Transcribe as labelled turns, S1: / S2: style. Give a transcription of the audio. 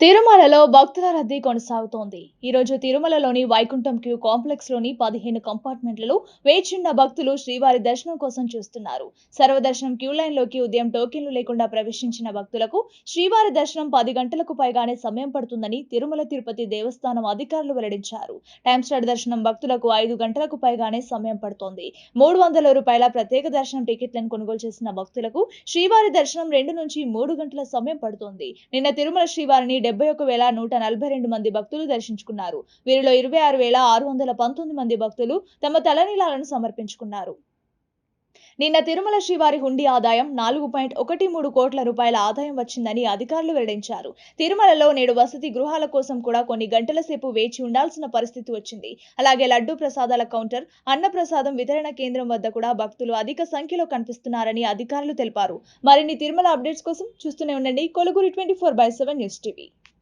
S1: తిరుమలలో భక్తుల రద్దీ కొనసాగుతోంది. ఈ రోజు తిరుమలలోని వైకుంఠం క్యూ కాంప్లెక్స్లోని పదిహేను కంపార్ట్మెంట్లలో వేచిన్న భక్తులు శ్రీవారి దర్శనం కోసం చూస్తున్నారు. సర్వదర్శనం క్యూ లైన్లోకి ఉదయం టోకెన్లు లేకుండా ప్రవేశించిన భక్తులకు శ్రీవారి దర్శనం పది గంటలకు పైగానే సమయం పడుతుందని తిరుమల తిరుపతి దేవస్థానం అధికారులు వెల్లడించారు. టైమ్ స్టార్ దర్శనం భక్తులకు ఐదు గంటలకు పైగానే సమయం పడుతోంది. మూడు వందల రూపాయల ప్రత్యేక దర్శనం టికెట్లను కొనుగోలు చేసిన భక్తులకు శ్రీవారి దర్శనం రెండు నుంచి మూడు గంటల సమయం పడుతోంది. నిన్న తిరుమల శ్రీవారిని డెబ్బై ఒక వేల నూట నలభై రెండు మంది భక్తులు దర్శించుకున్నారు. వీరిలో ఇరవై ఆరు వేల ఆరు వందల పంతొమ్మిది మంది భక్తులు తమ తలనీలాలను సమర్పించుకున్నారు. నిన్న తిరుమల శ్రీవారి హుండీ ఆదాయం నాలుగు పాయింట్ ఒకటి మూడు కోట్ల రూపాయల ఆదాయం వచ్చిందని అధికారులు వెల్లడించారు. తిరుమలలో నేడు వసతి గృహాల కోసం కూడా కొన్ని గంటల సేపు వేచి ఉండాల్సిన పరిస్థితి వచ్చింది. అలాగే లడ్డూ ప్రసాదాల కౌంటర్ అన్నప్రసాదం వితరణ కేంద్రం వద్ద కూడా భక్తులు అధిక సంఖ్యలో కనిపిస్తున్నారని అధికారులు తెలిపారు. మరిన్ని తిరుమల అప్డేట్స్ కోసం చూస్తూనే ఉండండి. కొలుగురి twenty four by seven news TV.